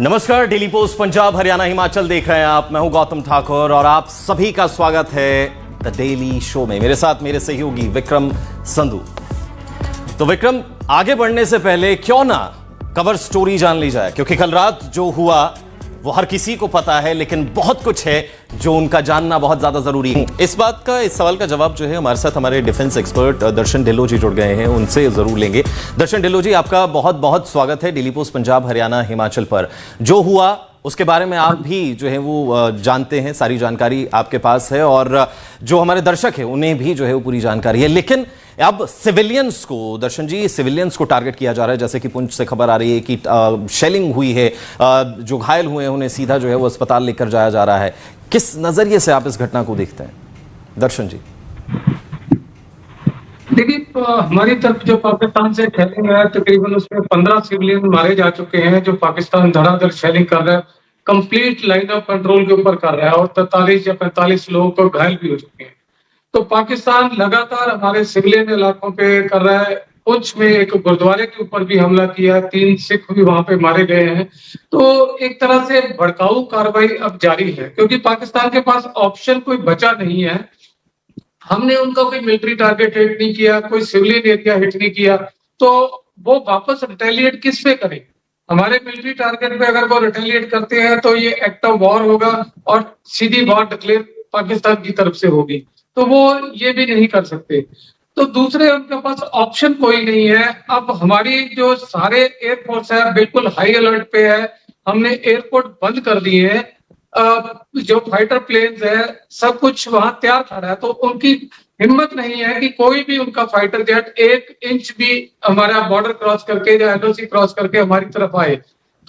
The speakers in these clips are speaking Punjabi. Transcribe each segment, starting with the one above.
नमस्कार डेली पोस्ट पंजाब, हरियाणा, हिमाचल देख रहे हैं आप। मैं हूँ गौतम ठाकुर और आप सभी का स्वागत है द डेली शो में। मेरे साथ मेरे सहयोगी विक्रम संधु। तो विक्रम, आगे बढ़ने से पहले क्यों ना कवर स्टोरी जान ली जाए? क्योंकि कल रात जो हुआ वो हर किसी को पता है, लेकिन बहुत कुछ है जो उनका जानना बहुत ज़्यादा ज़रूरी है। इस बात का, इस सवाल का जवाब जो है, हमारे साथ हमारे डिफेंस एक्सपर्ट दर्शन ढिल्लो जी जुड़ गए हैं, उनसे ज़रूर लेंगे। दर्शन ढिल्लो जी, आपका बहुत बहुत स्वागत है डेली पोस्ट पंजाब, हरियाणा, हिमाचल पर। जो हुआ, उसके बारे में आप भी जो है, वो जानते हैं, सारी जानकारी आपके पास है, और जो हमारे दर्शक है, उन्हें भी जो है, वो पूरी जानकारी है। लेकिन अब सिविलियंस को, दर्शन जी, सिविलियंस को टारगेट किया जा रहा है, जैसे कि पुंछ से खबर आ रही है कि शेलिंग हुई है जो घायल हुए हैं, उन्हें सीधा जो है वो अस्पताल लेकर जाया जा रहा है। किस नज़रिए से आप इस घटना को देखते हैं? दर्शन जी। देखिए हमारी तरफ़ जो पाकिस्तान से शेलिंग है, तकरीबन उसमें पंद्रह सिविलियन मारे जा चुके हैं, जो पाकिस्तान धड़ाधड़ शेलिंग कर रहा है, कंप्लीट लाइन ऑफ़ कंट्रोल के ऊपर कर रहा है, और तैतालीस या पैंतालीस लोगों को घायल भी हो चुके हैं। तो पाकिस्तान लगातार हमारे सिविलियन इलाकों पे कर रहा है। पुंछ में एक गुरुद्वारे के ऊपर भी हमला किया तीन सिख भी वहाँ पे मारे गए हैं। तो एक तरह से भड़काऊ कार्रवाई अब जारी है, क्योंकि पाकिस्तान के पास ऑप्शन कोई बचा नहीं है। हमने उनका कोई मिलिट्री टारगेट हिट नहीं किया, कोई सिविलियन एरिया हिट नहीं किया। तो वो वापस रिटेलिएट किस पे करे? हमारे मिलिट्री टारगेट पे अगर वो रिटेलिएट करते हैं तो ये एक्ट ऑफ़ वॉर होगा और सीधी वॉर डिक्लेयर पाकिस्तान की तरफ़ से होगी। तो वो ये भी नहीं कर सकते। तो दूसरे उनके पास ऑप्शन कोई नहीं है। अब हमारी जो सारे एयरफोर्स है, बिल्कुल हाई अलर्ट पे है। हमने एयरपोर्ट बंद कर दिए। हैं जो फाइटर प्लेन्स है, सब कुछ वहाँ तैयार खड़ा है। तो उनकी हिम्मत नहीं है कि कोई भी उनका फाइटर जेट एक इंच भी हमारा बॉर्डर क्रॉस करके या एलओसी क्रॉस करके हमारी तरफ़ आए।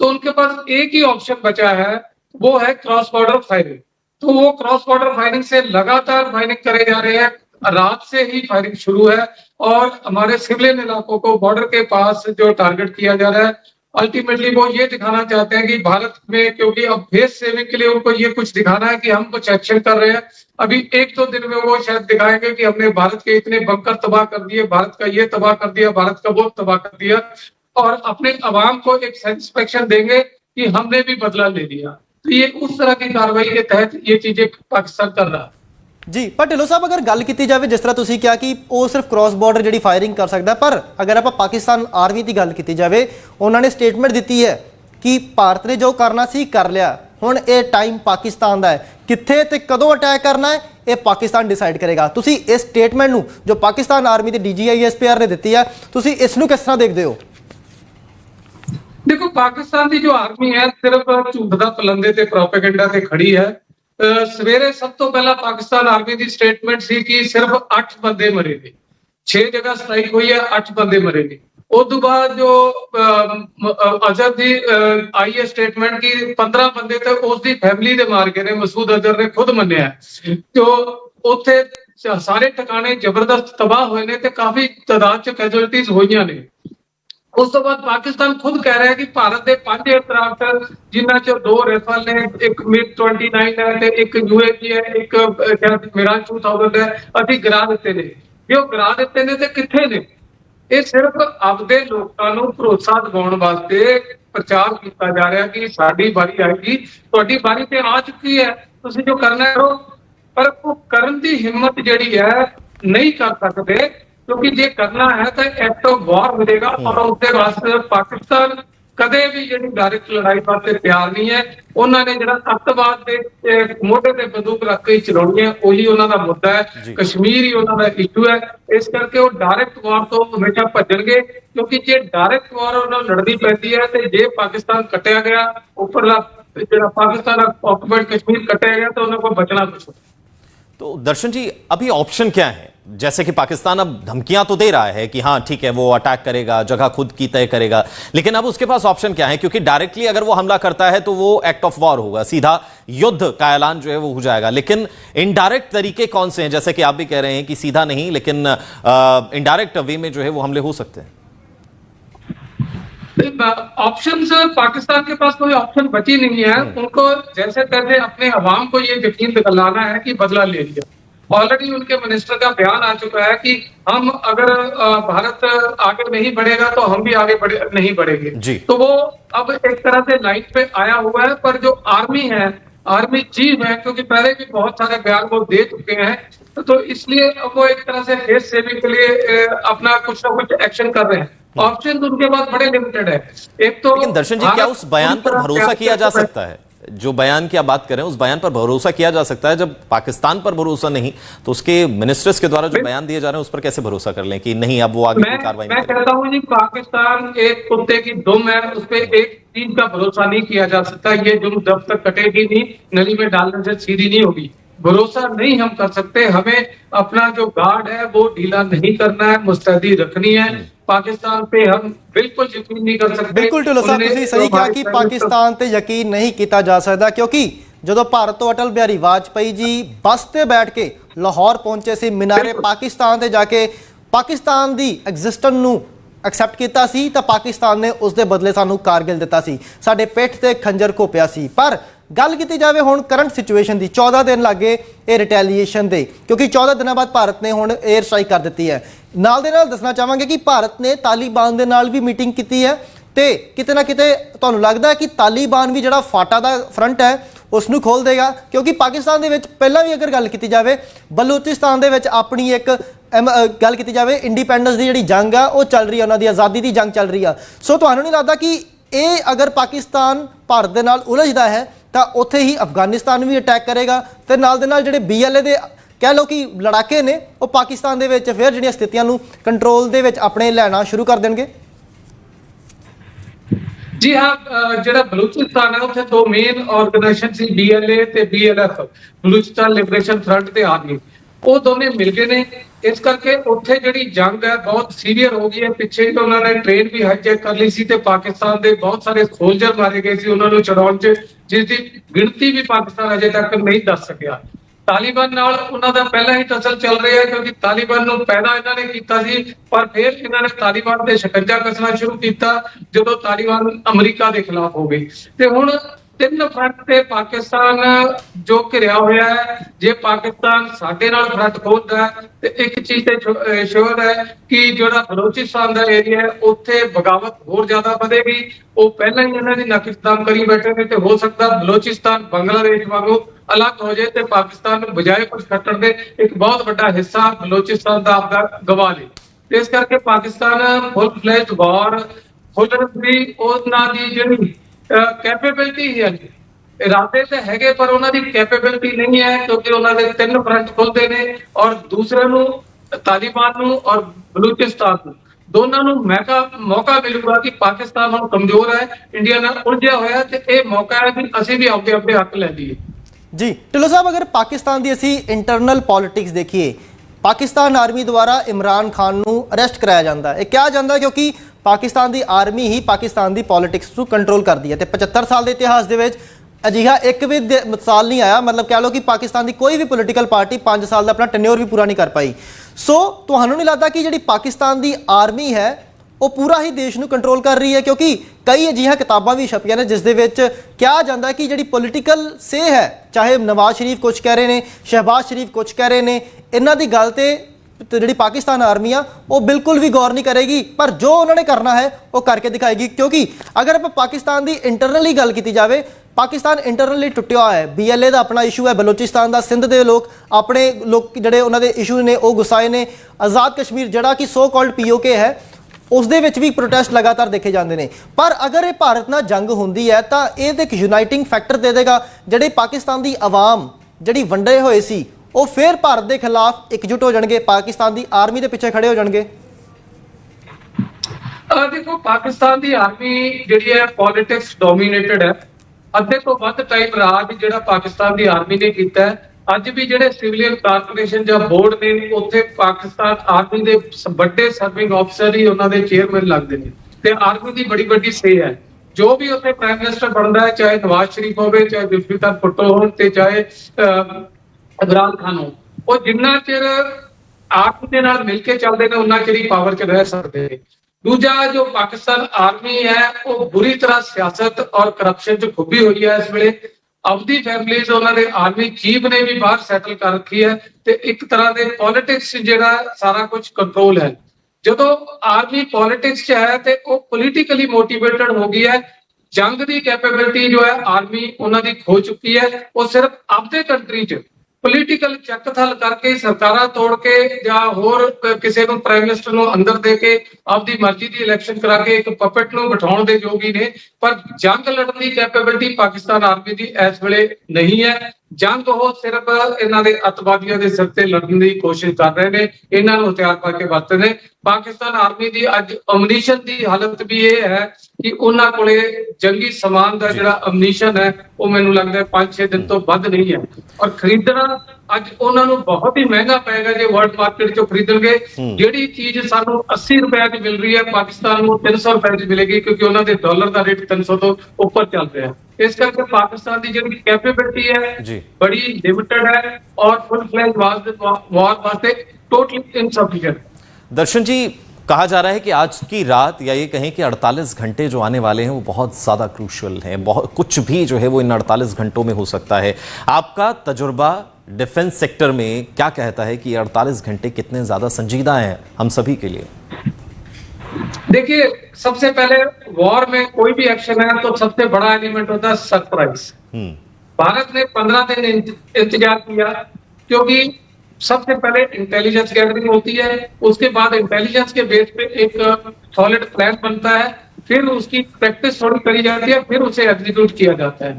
तो उनके पास एक ही ऑप्शन बचा है, वो है क्रॉस बॉर्डर फायरिंग तो वो क्रॉस बॉर्डर फायरिंग से लगातार फायरिंग करे जा रहे हैं। रात से ही फायरिंग शुरू है और हमारे सिविलियन इलाकों को बॉर्डर के पास जो टारगेट किया जा रहा है अल्टीमेटली वो ये दिखाना चाहते हैं कि भारत में क्योंकि अब फेस सेविंग के लिए उनको ये कुछ दिखाना है कि हम कुछ एक्शन कर रहे हैं। अभी एक दो दिन में वो शायद दिखाएँगे कि हमने भारत के इतने बंकर तबाह कर दिए, भारत का ये तबाह कर दिया, भारत का वो तबाह कर दिया और अपने अवाम को एक सेटिस्फेक्शन देंगे कि हमने भी बदला ले लिया। तो ये उस तरह की कार्रवाई के तहत ये चीजें पाकिस्तान कर रहा है ਜੀ ਪਰ ਢਿੱਲੋਂ ਸਾਹਿਬ ਅਗਰ ਗੱਲ ਕੀਤੀ ਜਾਵੇ ਜਿਸ ਤਰ੍ਹਾਂ ਤੁਸੀਂ ਕਿਹਾ ਕਿ ਉਹ ਸਿਰਫ ਕ੍ਰਾਸ ਬਾਰਡਰ ਜਿਹੜੀ ਫਾਇਰਿੰਗ ਕਰ ਸਕਦਾ ਹੈ, ਪਰ ਅਗਰ ਆਪਾਂ ਪਾਕਿਸਤਾਨ ਆਰਮੀ ਦੀ ਗੱਲ ਕੀਤੀ ਜਾਵੇ ਉਹਨਾਂ ਨੇ ਸਟੇਟਮੈਂਟ ਦਿੱਤੀ ਹੈ ਕਿ ਭਾਰਤ ਨੇ ਜੋ ਕਰਨਾ ਸੀ ਕਰ ਲਿਆ ਹੁਣ ਇਹ ਟਾਈਮ ਪਾਕਿਸਤਾਨ ਦਾ ਹੈ ਕਿੱਥੇ ਤੇ ਕਦੋਂ ਅਟੈਕ ਕਰਨਾ ਹੈ ਇਹ ਪਾਕਿਸਤਾਨ ਡਿਸਾਈਡ ਕਰੇਗਾ ਤੁਸੀਂ ਇਸ ਸਟੇਟਮੈਂਟ ਨੂੰ ਜੋ ਪਾਕਿਸਤਾਨ ਆਰਮੀ ਦੇ ਡੀਜੀਆਈਐਸਪੀਆਰ ਨੇ ਦਿੱਤੀ ਹੈ ਤੁਸੀਂ ਇਸ ਨੂੰ ਕਿਸ ਤਰ੍ਹਾਂ ਦੇਖਦੇ ਹੋ ਦੇਖੋ ਪਾਕਿਸਤਾਨ ਦੀ ਜੋ ਆਰਮੀ ਹੈ ਸਿਰਫ ਝੂਠ ਦਾ ਪਲੰਦੇ ਤੇ ਪ੍ਰੋਪੇਗੈਂਡਾ ਤੇ ਖੜੀ ਹੈ। ਸਵੇਰੇ ਸਭ ਤੋਂ ਪਹਿਲਾਂ ਪਾਕਿਸਤਾਨ ਆਰਮੀ ਦੀ ਸਟੇਟਮੈਂਟ ਸੀ ਕਿ ਸਿਰਫ 8 ਬੰਦੇ ਮਰੇ ਨੇ। 6 ਜਗ੍ਹਾ ਸਟ੍ਰਾਈਕ ਹੋਈ ਹੈ 8 ਬੰਦੇ ਮਰੇ ਨੇ। ਉਸ ਤੋਂ ਬਾਅਦ ਜੋ ਅਜ਼ਰ ਦੀ ਅਹ, ਆਈ ਹੈ ਸਟੇਟਮੈਂਟ ਕਿ 15 ਬੰਦੇ ਤੇ ਉਸ ਦੀ ਫੈਮਿਲੀ ਦੇ ਮਾਰ ਗਏ ਨੇ ਮਸੂਦ ਅਜ਼ਰ ਨੇ ਖੁਦ ਮੰਨਿਆ ਜੋ ਉੱਥੇ ਸਾਰੇ ਟਿਕਾਣੇ ਜ਼ਬਰਦਸਤ ਤਬਾਹ ਹੋਏ ਨੇ ਤੇ ਕਾਫੀ ਤਾਦਾਦ ਚ ਕੈਜੁਅਲਟੀਜ਼ ਹੋਈਆਂ ਨੇ। ਉਸ ਤੋਂ ਬਾਅਦ ਪਾਕਿਸਤਾਨ ਖੁਦ ਕਹਿ ਰਿਹਾ ਹੈ ਕਿ ਭਾਰਤ ਦੇ ਪੰਜ 에ਅਰਕ੍ਰਾਫਟ ਜਿਨ੍ਹਾਂ ਚੋਂ ਦੋ ਰੈਫਲ ਨੇ, ਇੱਕ ਮਿਗ 29 ਹੈ ਤੇ ਇੱਕ ਯੂਏਜੀ ਹੈ, ਇੱਕ ਮਿਰਾਜ 2000 ਹੈ, ਅਸੀਂ ਗਿਰਾ ਦਿੱਤੇ ਨੇ। ਜੇ ਉਹ ਗਿਰਾ ਦਿੱਤੇ ਨੇ ਤੇ ਕਿੱਥੇ ਨੇ? ਇਹ ਸਿਰਫ ਆਪਦੇ ਲੋਕਾਂ ਨੂੰ ਭਰੋਸਾ ਦਿਵਾਉਣ ਵਾਸਤੇ ਪ੍ਰਚਾਰ ਕੀਤਾ ਜਾ ਰਿਹਾ ਕਿ ਸਾਡੀ ਵਾਰੀ ਆਏਗੀ ਤੁਹਾਡੀ ਵਾਰੀ ਤੇ ਆ ਚੁੱਕੀ ਹੈ, ਤੁਸੀਂ ਜੋ ਕਰਨਾ ਹੈ ਕਰੋ। ਪਰ ਉਹ ਕਰਨ ਦੀ ਹਿੰਮਤ ਜਿਹੜੀ ਹੈ, ਨਹੀਂ ਕਰ ਸਕਦੇ। ਕਿਉਂਕਿ ਜੇ ਕਰਨਾ ਹੈ ਤਾਂ ਐਕਟ ਆਫ ਵਾਰ ਹੋਵੇਗਾ ਔਰ ਉਸਦੇ ਵਾਸਤੇ ਪਾਕਿਸਤਾਨ ਕਦੇ ਵੀ ਜਿਹੜੀ ਡਾਇਰੈਕਟ ਲੜਾਈ ਵਾਸਤੇ ਤਿਆਰ ਨਹੀਂ ਹੈ। ਉਹਨਾਂ ਨੇ ਜਿਹੜਾ ਅੱਤਵਾਦ ਦੇ ਮੋਢੇ ਤੇ ਬੰਦੂਕ ਰੱਖ ਕੇ ਚਲਾਉਣੀ ਹੈ ਉਹੀ ਉਹਨਾਂ ਦਾ ਮੁੱਦਾ ਹੈ। ਕਸ਼ਮੀਰ ਹੀ ਉਹਨਾਂ ਦਾ ਇਸ਼ੂ ਹੈ। ਇਸ ਕਰਕੇ ਉਹ ਡਾਇਰੈਕਟ ਵਾਰ ਤੋਂ ਹਮੇਸ਼ਾ ਭੱਜਣਗੇ ਕਿਉਂਕਿ ਜੇ ਡਾਇਰੈਕਟ ਵਾਰ ਉਹਨਾਂ ਨੂੰ ਲੜਨੀ ਪੈਂਦੀ ਹੈ ਤੇ ਜੇ ਪਾਕਿਸਤਾਨ ਕੱਟਿਆ ਗਿਆ ਉੱਪਰਲਾ ਜਿਹੜਾ ਪਾਕਿਸਤਾਨ ਆਕੂਪਾਈਡ ਕਸ਼ਮੀਰ ਕੱਟਿਆ ਗਿਆ ਤਾਂ ਉਹਨਾਂ ਕੋਲ ਬਚਣਾ ਕੁਝ तो दर्शन जी अभी ऑप्शन क्या है जैसे कि पाकिस्तान अब धमकियाँ तो दे रहा है कि हाँ ठीक है वो अटैक करेगा जगह खुद की तय करेगा। लेकिन अब उसके पास ऑप्शन क्या है? क्योंकि डायरेक्टली अगर वो हमला करता है तो वो एक्ट ऑफ़ वॉर होगा सीधा युद्ध का ऐलान जो है वो हो जाएगा। लेकिन इनडायरेक्ट तरीके कौन से हैं? जैसे कि आप भी कह रहे हैं कि सीधा नहीं लेकिन इनडायरेक्ट वे में जो है वो हमले हो सकते हैं। ऑप्शन पाकिस्तान के पास कोई ऑप्शन बची नहीं है। उनको जैसे तैसे अपने अवाम को ये यकीन दिलाना है कि बदला ले लिया। ऑलरेडी उनके मिनिस्टर का बयान आ चुका है कि हम अगर भारत आगे नहीं बढ़ेगा तो हम भी आगे बढ़े नहीं बढ़ेंगे। तो वो अब एक तरह से लाइन पे आया हुआ है पर जो आर्मी है आर्मी चीफ है क्योंकि पहले भी बहुत सारे बयान वो दे चुके हैं तो, तो इसलिए वो एक तरह से देश सेविंग के लिए अपना कुछ ना कुछ एक्शन कर रहे हैं। ऑप्शन उनके पास बड़े लिमिटेड है। एक तो दर्शन जी क्या उस बयान पर भरोसा किया जा सकता है? जो बयान की आप बात करें उस बयान पर भरोसा किया जा सकता है। जब पाकिस्तान पर भरोसा नहीं तो उसके मिनिस्टर्स के द्वारा जो बयान दिए जा रहे हैं उस पर कैसे भरोसा कर लें कि नहीं अब वो आगे मैं की कार्रवाई मैं कहता हूँ जी पाकिस्तान एक कुत्ते की दुम है उस पर एक चीज़ का भरोसा नहीं किया जा सकता। ये दुम जब तक कटेगी नहीं नली में डालने से सीधी नहीं होगी। भरोसा नहीं हम कर सकते। हमें अपना जो गार्ड है वो ढीला नहीं करना है मुस्तैदी रखनी है। पाकिस्तान पे हम बिल्कुल यकीन नहीं कर सकते ਬਿਲਕੁਲ ਢਿੱਲੋਂ ਸਾਹਿਬ ਤੁਸੀਂ ਸਹੀ ਕਿਹਾ ਕਿ ਪਾਕਿਸਤਾਨ ਤੇ ਯਕੀਨ ਨਹੀਂ ਕੀਤਾ ਜਾ ਸਕਦਾ ਕਿਉਂਕਿ ਜਦੋਂ ਭਾਰਤ ਤੋਂ ਅਟਲ ਬਿਹਾਰੀ ਵਾਜਪਾਈ ਜੀ ਬੱਸ ਤੇ ਬੈਠ ਕੇ ਲਾਹੌਰ ਪਹੁੰਚੇ ਸੀ ਮਿਨਾਰੇ ਪਾਕਿਸਤਾਨ ਤੇ ਜਾ ਕੇ ਪਾਕਿਸਤਾਨ ਦੀ ਐਗਜ਼ਿਸਟੈਂਸ ਨੂੰ ਐਕਸੈਪਟ ਕੀਤਾ ਸੀ ਤਾਂ ਪਾਕਿਸਤਾਨ ਨੇ ਉਸ ਦੇ ਬਦਲੇ ਸਾਨੂੰ ਕਾਰਗਿਲ ਦਿੱਤਾ ਸੀ। ਸਾਡੇ ਪਿੱਠ ਤੇ ਖੰਜਰ ਘੋਪਿਆ ਸੀ। ਪਰ ਗੱਲ ਕੀਤੀ ਜਾਵੇ ਹੁਣ ਕਰੰਟ ਸਿਚੁਏਸ਼ਨ ਦੀ 14 ਦਿਨ ਲੱਗੇ ਇਹ ਰਿਟੈਲੀਏਸ਼ਨ ਦੇ ਕਿਉਂਕਿ 14 ਦਿਨਾਂ ਬਾਅਦ ਭਾਰਤ ਨੇ ਹੁਣ 에ਅਰ ਸਟ੍ਰਾਈਕ ਕਰ ਦਿੱਤੀ ਹੈ। ਨਾਲ ਦੇ ਨਾਲ ਦੱਸਣਾ ਚਾਹਾਂਗੇ ਕਿ ਭਾਰਤ ਨੇ ਤਾਲਿਬਾਨ ਦੇ ਨਾਲ ਵੀ ਮੀਟਿੰਗ ਕੀਤੀ ਹੈ ਤੇ ਕਿਤੇ ਨਾ ਕਿਤੇ ਤੁਹਾਨੂੰ ਲੱਗਦਾ ਹੈ ਕਿ ਤਾਲਿਬਾਨ ਵੀ ਜਿਹੜਾ ਫਾਟਾ ਦਾ ਫਰੰਟ ਹੈ ਉਸ ਨੂੰ ਖੋਲ ਦੇਗਾ। ਕਿਉਂਕਿ ਪਾਕਿਸਤਾਨ ਦੇ ਵਿੱਚ ਪਹਿਲਾਂ ਵੀ ਅਗਰ ਗੱਲ ਕੀਤੀ ਜਾਵੇ, ਬਲੂਚਿਸਤਾਨ ਦੇ ਵਿੱਚ ਆਪਣੀ ਇੱਕ ਐਮ- ਗੱਲ ਕੀਤੀ ਜਾਵੇ ਇੰਡੀਪੈਂਡੈਂਸ ਦੀ ਜਿਹੜੀ ਜੰਗ ਆ, ਉਹ ਚੱਲ ਰਹੀ ਆ, ਉਹਨਾਂ ਦੀ ਆਜ਼ਾਦੀ ਦੀ ਜੰਗ ਚੱਲ ਰਹੀ ਆ। ਸੋ ਤੁਹਾਨੂੰ ਨਹੀਂ ਲੱਗਦਾ ਕਿ ਇਹ ਅਗਰ ਪਾਕਿਸਤਾਨ ਭਾਰਤ ਦੇ ਨਾਲ ਉਲਝਦਾ ਹੈ, ਤਾਂ ਉੱਥੇ ਹੀ ਅਫਗਾਨਿਸਤਾਨ ਵੀ ਅਟੈਕ ਕਰੇਗਾ ਤੇ ਨਾਲ ਦੇ ਨਾਲ ਜਿਹੜੇ ਬੀਐਲਏ ਦੇ ਕਹਿ ਲਓ ਕਿ ਲੜਾਕੇ ਨੇ, ਉਹ ਪਾਕਿਸਤਾਨ ਦੇ ਵਿੱਚ ਫਿਰ ਜਿਹੜੀਆਂ ਸਥਿਤੀਆਂ ਨੂੰ ਕੰਟਰੋਲ ਦੇ ਵਿੱਚ ਆਪਣੇ ਲੈਣਾ ਸ਼ੁਰੂ ਕਰ ਦੇਣਗੇ। ਜੀ ਹਾਂ ਜਿਹੜਾ ਬਲੂਚਿਸਤਾਨ ਹੈ, ਉੱਥੇ ਦੋ ਮੇਨ ਆਰਗੇਨਾਈਜੇਸ਼ਨ ਸੀ ਬੀਐਲਏ ਤੇ ਬੀਐਲਐਫ ਬਲੂਚਿਸਤਾਨ ਲਿਬਰੇਸ਼ਨ ਫਰੰਟ ਤੇ ਆਰਮੀ ਉਹ ਦੋਨੇ ਮਿਲ ਗਏ ਨੇ। ਇਸ ਕਰਕੇ ਉੱਥੇ ਜਿਹੜੀ ਜੰਗ ਹੈ, ਬਹੁਤ ਸੀਰੀਅਰ ਹੋ ਗਈ ਹੈ। ਪਿੱਛੇ ਹੀ ਉਹਨਾਂ ਨੇ ਟ੍ਰੇਨ ਵੀ ਹਾਈਜੈਕ ਕਰ ਲਈ ਸੀ ਤੇ ਪਾਕਿਸਤਾਨ ਦੇ ਬਹੁਤ ਸਾਰੇ ਸੋਲਜਰ ਮਾਰੇ ਗਏ ਸੀ ਉਹਨਾਂ ਨੂੰ ਚੜਾਉਣ 'ਚ, ਜਿਸ ਦੀ ਗਿਣਤੀ ਵੀ ਪਾਕਿਸਤਾਨ ਅਜੇ ਤੱਕ ਨਹੀਂ ਦੱਸ ਸਕਿਆ। ਤਾਲਿਬਾਨ ਨਾਲ ਉਹਨਾਂ ਦਾ ਪਹਿਲਾਂ ਹੀ ਤਸਲ ਚੱਲ ਰਿਹਾ ਹੈ, ਕਿਉਂਕਿ ਤਾਲਿਬਾਨ ਨੂੰ ਪੈਦਾ ਇਹਨਾਂ ਨੇ ਕੀਤਾ ਸੀ, ਪਰ ਫਿਰ ਇਹਨਾਂ ਨੇ ਤਾਲਿਬਾਨ ਦੇ ਸ਼ਿਕੰਜਾ ਕੱਸਣਾ ਸ਼ੁਰੂ ਕੀਤਾ, ਜਦੋਂ ਤਾਲਿਬਾਨ ਅਮਰੀਕਾ ਦੇ ਖਿਲਾਫ ਹੋ ਗਈ ਤੇ ਹੁਣ ਤਿੰਨ ਫਰੰਟ ਤੇ ਪਾਕਿਸਤਾਨ ਜੋ ਘਿਰਿਆ ਹੋਇਆ ਹੈ, ਜੇ ਪਾਕਿਸਤਾਨ ਸਾਡੇ ਨਾਲ ਫਰੰਟ ਖੋਲਦਾ ਹੈ, ਤੇ ਇੱਕ ਚੀਜ਼ ਤੇ ਸ਼ੋਰ ਹੈ ਕਿ ਜਿਹੜਾ ਬਲੋਚਿਸਤਾਨ ਦਾ ਏਰੀਆ ਹੈ, ਉੱਥੇ ਬਗਾਵਤ ਹੋਰ ਜ਼ਿਆਦਾ ਵਧੇਗੀ। ਉਹ ਪਹਿਲਾਂ ਹੀ ਇਹਨਾਂ ਦੀ ਨਾਕਿਸਤਾਨ ਕਰੀ ਬੈਠੇ ਨੇ ਤੇ ਹੋ ਸਕਦਾ ਬਲੋਚਿਸਤਾਨ ਬੰਗਲਾਦੇਸ਼ ਵਾਂਗੂ ਅਲੱਗ ਹੋ ਜਾਏ ਤੇ ਪਾਕਿਸਤਾਨ ਨੂੰ ਬਜਾਏ ਕੁਝ ਖੱਟਣ ਦੇ ਇੱਕ ਬਹੁਤ ਵੱਡਾ ਹਿੱਸਾ ਬਲੋਚਿਸਤਾਨ ਦਾ ਆਪਦਾ ਗਵਾ ਲੇ। ਤੇ ਇਸ ਕਰਕੇ ਪਾਕਿਸਤਾਨ ਫੁੱਲ ਫਲੈਜਡ ਵਾਰ ਖੋਲਣ ਦੀ ਉਹਨਾਂ ਦੀ ਜਿਹੜੀ ਕੈਪੇਬਿਲਿਟੀ ਹੈ ਇਰਾਦੇ ਤੇ ਹੈਗੇ ਪਰ ਉਹਨਾਂ ਦੀ ਕੈਪੇਬਿਲਿਟੀ ਨਹੀਂ ਹੈ ਕਿਉਂਕਿ ਉਹਨਾਂ ਦੇ ਤਿੰਨ ਫਰੰਟ ਖੁੱਲਦੇ ਨੇ ਔਰ ਦੂਸਰੇ ਨੂੰ ਤਾਲਿਬਾਨ ਨੂੰ ਔਰ ਬਲੂਚਿਸਤਾਨ ਨੂੰ। ਦੋਨਾਂ ਨੂੰ ਮੌਕਾ ਮੌਕਾ ਮਿਲੂਗਾ ਕਿ ਪਾਕਿਸਤਾਨ ਹੁਣ ਕਮਜ਼ੋਰ ਹੈ, ਇੰਡੀਆ ਨਾਲ ਉਲਝਿਆ ਹੋਇਆ ਤੇ ਇਹ ਮੌਕਾ ਹੈ ਕਿ ਅਸੀਂ ਵੀ ਆਪਦੇ ਆਪਣੇ ਹੱਕ ਲੈ ਲਈਏ। ਜੀ, ਢਿੱਲੋਂ ਸਾਹਿਬ, ਅਗਰ ਪਾਕਿਸਤਾਨ ਦੀ ਅਸੀਂ ਇੰਟਰਨਲ ਪੋਲਿਟਿਕਸ ਦੇਖੀਏ, ਪਾਕਿਸਤਾਨ ਆਰਮੀ ਦੁਆਰਾ ਇਮਰਾਨ ਖਾਨ ਨੂੰ ਅਰੈਸਟ ਕਰਾਇਆ ਜਾਂਦਾ ਹੈ। ਇਹ ਕਿਹਾ ਜਾਂਦਾ ਕਿਉਂਕਿ ਪਾਕਿਸਤਾਨ ਦੀ ਆਰਮੀ ਹੀ ਪਾਕਿਸਤਾਨ ਦੀ ਪੋਲਿਟਿਕਸ ਨੂੰ ਕੰਟਰੋਲ ਕਰਦੀ ਹੈ ਤੇ 75 ਸਾਲ ਦੇ ਇਤਿਹਾਸ ਦੇ ਵਿੱਚ ਅਜਿਹਾ ਇੱਕ ਵੀ ਦੇ- ਮਿਸਾਲ ਨਹੀਂ ਆਇਆ। ਮਤਲਬ ਕਹਿ ਲਓ ਕਿ ਪਾਕਿਸਤਾਨ ਦੀ ਕੋਈ ਵੀ ਪੋਲੀਟੀਕਲ ਪਾਰਟੀ 5 ਸਾਲ ਦਾ ਆਪਣਾ ਟੈਨਿਓਰ ਵੀ ਪੂਰਾ ਨਹੀਂ ਕਰ ਪਾਈ। ਸੋ ਤੁਹਾਨੂੰ ਨਹੀਂ ਲੱਗਦਾ ਕਿ ਜਿਹੜੀ ਪਾਕਿਸਤਾਨ ਦੀ ਆਰਮੀ ਹੈ ਉਹ ਪੂਰਾ ਹੀ ਦੇਸ਼ ਨੂੰ ਕੰਟਰੋਲ ਕਰ ਰਹੀ ਹੈ, ਕਿਉਂਕਿ ਕਈ ਅਜਿਹੀਆਂ ਕਿਤਾਬਾਂ ਵੀ ਛਪੀਆਂ ਨੇ, ਜਿਸ ਦੇ ਵਿੱਚ ਕਿਹਾ ਜਾਂਦਾ ਕਿ ਜਿਹੜੀ ਪੋਲੀਟੀਕਲ ਸੇ ਹੈ, ਚਾਹੇ ਨਵਾਜ਼ ਸ਼ਰੀਫ ਕੁਝ ਕਹਿ ਰਹੇ ਨੇ, ਸ਼ਹਿਬਾਜ਼ ਸ਼ਰੀਫ ਕੁਝ ਕਹਿ ਰਹੇ ਨੇ, ਇਹਨਾਂ ਦੀ ਗੱਲ ਤੇ ਜਿਹੜੀ ਪਾਕਿਸਤਾਨ ਆਰਮੀ ਆ, ਉਹ ਬਿਲਕੁਲ ਵੀ ਗੌਰ ਨਹੀਂ ਕਰੇਗੀ, ਪਰ ਜੋ ਉਹਨਾਂ ਨੇ ਕਰਨਾ ਹੈ, ਉਹ ਕਰਕੇ ਦਿਖਾਏਗੀ, ਕਿਉਂਕਿ ਅਗਰ ਆਪਾਂ ਪਾਕਿਸਤਾਨ ਦੀ ਇੰਟਰਨਲੀ ਗੱਲ ਕੀਤੀ ਜਾਵੇ, ਪਾਕਿਸਤਾਨ ਇੰਟਰਨਲੀ ਟੁੱਟਿਆ ਹੋਇਆ ਹੈ ਬੀਐਲਏ ਦਾ ਆਪਣਾ ਇਸ਼ੂ ਹੈ, ਬਲੋਚਿਸਤਾਨ ਦਾ, ਸਿੰਧ ਦੇ ਲੋਕ, ਆਪਣੇ ਲੋਕ ਜਿਹੜੇ ਉਹਨਾਂ ਦੇ ਇਸ਼ੂ ਨੇ, ਉਹ ਗੁੱਸਾਏ ਨੇ, ਆਜ਼ਾਦ ਕਸ਼ਮੀਰ ਜਿਹੜਾ ਕਿ ਸੋ ਕਾਲਡ ਪੀਓਕੇ ਹੈ ਉਸ ਦੇ ਵਿੱਚ ਵੀ ਪ੍ਰੋਟੈਸਟ ਲਗਾਤਾਰ ਦੇਖੇ ਜਾਂਦੇ ਨੇ। ਪਰ ਅਗਰ ਇਹ ਭਾਰਤ ਨਾਲ ਜੰਗ ਹੁੰਦੀ ਹੈ, ਤਾਂ ਇਹ ਤੇ ਇੱਕ ਯੂਨਾਈਟਿੰਗ ਫੈਕਟਰ ਦੇ ਦੇਗਾ। ਜਿਹੜੇ ਪਾਕਿਸਤਾਨ ਦੀ ਆਵਾਮ ਜਿਹੜੀ ਵੰਡੇ ਹੋਏ ਸੀ, ਉਹ ਫਿਰ ਭਾਰਤ ਦੇ ਖਿਲਾਫ ਇਕਜੁੱਟ ਹੋ ਜਾਣਗੇ। ਪਾਕਿਸਤਾਨ ਦੀ ਆਰਮੀ ਦੇ ਪਿੱਛੇ ਖੜੇ ਹੋ ਜਾਣਗੇ। ਆ ਦੇਖੋ, ਪਾਕਿਸਤਾਨ ਦੀ ਆਰਮੀ ਜਿਹੜੀ ਹੈ ਪੋਲਿਟਿਕਸ ਡੋਮੀਨੇਟਡ ਹੈ। ਅੱਧੇ ਤੋਂ ਵੱਧ ਟਾਈਮ ਰਾਜ ਜਿਹੜਾ ਪਾਕਿਸਤਾਨ ਦੀ ਆਰਮੀ ਨੇ ਕੀਤਾ ਹੈ। ਅੱਜ ਵੀ ਜਿਹੜੇ ਸਿਵਲੀਅਨ ਕਾਰਪੋਰੇਸ਼ਨ ਜਾਂ ਬੋਰਡ ਨੇ ਉੱਥੇ ਪਾਕਿਸਤਾਨ ਆਰਮੀ ਦੇ ਵੱਡੇ ਸਰਵਿੰਗ ਅਫਸਰ ਹੀ ਉਹਨਾਂ ਦੇ ਚੇਅਰਮੈਨ ਲੱਗਦੇ ਨੇ। ਤੇ ਆਰਮੀ ਦੀ ਬੜੀ ਵੱਡੀ ਸੇ ਹੈ। ਜੋ ਵੀ ਉੱਥੇ ਪ੍ਰਾਈਮ ਮਿਨਿਸਟਰ ਬਣਦਾ ਹੈ ਚਾਹੇ ਨਵਾਜ਼ ਸ਼ਰੀਫ ਹੋਵੇ ਚਾਹੇ ਜ਼ੁਲਫਿਕਾਰ ਭੁੱਟੋ ਹੋਣ ਤੇ ਚਾਹੇ ਅਹ, ਇਮਰਾਨ ਖਾਨ ਹੋ ਉਹ ਜਿੰਨਾ ਚਿਰ ਆਪ ਦੇ ਨਾਲ ਮਿਲ ਕੇ ਚੱਲਦੇ ਨੇ ਉਹਨਾਂ ਚਿਰ ਹੀ ਪਾਵਰ 'ਚ ਰਹਿ ਸਕਦੇ ਨੇ। ਦੂਜਾ ਜੋ ਪਾਕਿਸਤਾਨ ਆਰਮੀ ਹੈ ਉਹ ਬੁਰੀ ਤਰ੍ਹਾਂ ਸਿਆਸਤ ਔਰ ਕਰਪਸ਼ਨ 'ਚ ਖੁੱਬੀ ਹੋਈ ਹੈ ਇਸ ਵੇਲੇ। ਆਪਦੀ ਫੈਮਿਲੀਜ਼ ਉਹਨਾਂ ਦੇ ਆਰਮੀ ਚੀਫ ਨੇ ਵੀ ਬਾਹਰ ਸੈਟਲ ਕਰ ਰੱਖੀ ਹੈ ਤੇ ਇੱਕ ਤਰ੍ਹਾਂ ਦੇ ਪੋਲਿਟਿਕਸ ਜਿਹੜਾ ਸਾਰਾ ਕੁਝ ਕੰਟਰੋਲ ਹੈ। ਜਦੋਂ ਆਰਮੀ ਪੋਲਿਟਿਕਸ 'ਚ ਹੈ ਤੇ ਉਹ ਪੋਲੀਟੀਕਲੀ ਮੋਟੀਵੇਟਡ ਹੋ ਗਈ ਹੈ, ਜੰਗ ਦੀ ਕੈਪੇਬਿਲਿਟੀ ਜੋ ਹੈ ਆਰਮੀ ਉਹਨਾਂ ਦੀ ਖੋ ਚੁੱਕੀ ਹੈ, ਉਹ ਸਿਰਫ ਆਪਦੇ ਕੰਟਰੀ 'ਚ ਪੋਲੀਟੀਕਲ ਚੱਕਥਲ ਕਰਕੇ ਸਰਕਾਰਾਂ ਤੋੜ ਕੇ ਜਾਂ ਹੋਰ ਕਿਸੇ ਨੂੰ ਪ੍ਰਾਈਮ ਮਿਨਿਸਟਰ ਨੂੰ ਅੰਦਰ ਦੇ ਕੇ ਆਪਦੀ ਮਰਜ਼ੀ ਦੀ ਇਲੈਕਸ਼ਨ ਕਰਾ ਕੇ ਇੱਕ ਪਪਟ ਨੂੰ ਬਿਠਾਉਣ ਦੇ ਯੋਗ ਨੇ। ਪਰ ਜੰਗ ਲੜਨ ਦੀ ਕੈਪੇਬਿਲਿਟੀ ਪਾਕਿਸਤਾਨ ਆਰਮੀ ਦੀ ਇਸ ਵੇਲੇ ਨਹੀਂ ਹੈ। ਜੰਗ ਉਹ ਸਿਰਫ ਇਹਨਾਂ ਦੇ ਅਤਵਾਦੀਆਂ ਦੇ ਸਿਰ ਤੇ ਲੜਨ ਦੀ ਕੋਸ਼ਿਸ਼ ਕਰ ਰਹੇ ਨੇ। ਇਹਨਾਂ ਨੂੰ ਹਥਿਆਰ ਪਾ ਕੇ ਵਰਤਦੇ ਨੇ। ਪਾਕਿਸਤਾਨ ਆਰਮੀ ਦੀ ਅੱਜ ਅਮਨੀਸ਼ਨ ਦੀ ਹਾਲਤ ਵੀ ਇਹ ਹੈ ਕਿ ਉਹਨਾਂ ਕੋਲੇ ਜੰਗੀ ਸਮਾਨ ਦਾ ਜਿਹੜਾ ਅਮਨੀਸ਼ਨ ਹੈ ਉਹ ਮੈਨੂੰ ਲੱਗਦਾ 5-6 ਦਿਨ ਤੋਂ ਵੱਧ ਨਹੀਂ ਹੈ। ਔਰ ਖਰੀਦਣਾ ਅੱਜ ਉਹਨਾਂ ਨੂੰ ਬਹੁਤ ਹੀ ਮਹਿੰਗਾ ਪੈਗਾ ਜੇ ਵਰਲਡ ਮਾਰਕੀਟ ਚੋਂ ਖਰੀਦਣਗੇ। ਜਿਹੜੀ ਚੀਜ਼ ਸਾਨੂੰ 80 ਰੁਪਏ ਦੀ ਮਿਲ ਰਹੀ ਹੈ ਪਾਕਿਸਤਾਨ ਨੂੰ 300 ਰੁਪਏ ਦੀ ਮਿਲੇਗੀ ਕਿਉਂਕਿ ਉਹਨਾਂ ਦੇ ਡਾਲਰ ਦਾ ਰੇਟ 300 ਤੋਂ ਉੱਪਰ ਚੱਲ ਰਿਹਾ ਇਸ ਕਰਕੇ ਪਾਕਿਸਤਾਨ ਦੀ ਜਿਹੜੀ ਕੈਪੇਬਿਲਿਟੀ ਹੈ ਬੜੀ ਲਿਮਿਟਡ ਹੈ ਔਰ ਫੁੱਲ ਫਲੈਜ ਵਾਰ ਵਾਸਤੇ ਟੋਟਲੀ ਇਨਸਫੀਸ਼ੀਐਂਟ ਦਰਸ਼ਨ ਜੀ कहा जा रहा है कि आज की रात या ये कहें कि 48 घंटे जो आने वाले हैं वो बहुत ज़्यादा क्रूशल हैं। बहुत कुछ भी जो है वो इन 48 घंटों में हो सकता है। आपका तजुर्बा डिफेंस सेक्टर में क्या कहता है कि ये 48 घंटे कितने ज़्यादा संजीदा हैं हम सभी के लिए? देखिए सबसे पहले वॉर में कोई भी एक्शन है तो सबसे बड़ा एलिमेंट होता है सरप्राइज़ हम्म। भारत ने पंद्रह दिन इंतज़ार किया क्योंकि सबसे पहले इंटेलिजेंस गैदरिंग होती है उसके बाद इंटेलिजेंस के बेस पे एक सॉलिड प्लान बनता है फिर उसकी प्रैक्टिस थोड़ी करी जाती है फिर उसे एग्जीक्यूट किया जाता है।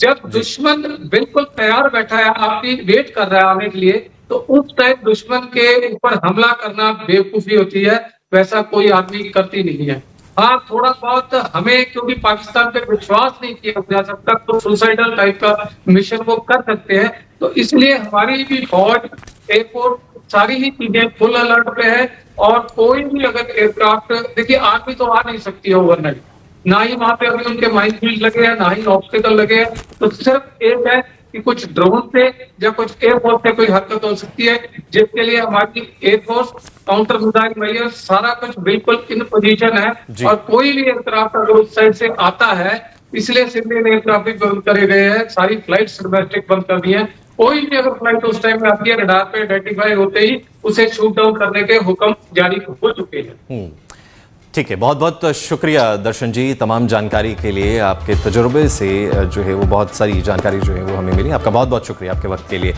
जब दुश्मन बिल्कुल तैयार बैठा है आपकी वेट कर रहा है आने के लिए तो उस टाइम दुश्मन के ऊपर हमला करना बेवकूफ़ी होती है वैसा कोई आदमी करती नहीं है। हाँ थोड़ा बहुत हमें, क्योंकि पाकिस्तान पे विश्वास नहीं किया जा सकता तो सुसाइडल टाइप का मिशन वो कर सकते हैं तो इसलिए हमारी भी फौज एयरपोर्ट सारी ही चीज़ें फुल अलर्ट पे है, और कोई भी अगर एयरक्राफ्ट देखिए आर्मी तो आ नहीं सकती है ओवरनाइट ना ही वहाँ पे अभी उनके माइंड फ़ील्ड लगे हैं, ना ही ऑब्स्टिकल लगे हैं तो सिर्फ़ एक है कि कुछ ड्रोन से या कुछ एयरफोर्स से कोई हरकत हो सकती है, जिसके लिए हमारी एयरफोर्स काउंटर मिसाइल मैयर सारा कुछ बिल्कुल इन पोजीशन है। और कोई भी एयरक्राफ्ट अगर उस साइड से आता है इसलिए सिविलियन एयरक्राफ्ट भी बंद करे गए हैं सारी फ़्लाइट डोमेस्टिक बंद कर दी है। कोई भी अगर फ़्लाइट उस टाइम में आती है रडार पे आइडेंटिफाई होते ही उसे शूट डाउन करने के हुक्म जारी हो चुके हैं। हम्म, ठीक है बहुत बहुत शुक्रिया दर्शन जी तमाम जानकारी के लिए आपके तजुर्बे से जो है वो बहुत सारी जानकारी जो है वो हमें मिली। आपका बहुत बहुत शुक्रिया आपके वक्त के लिए।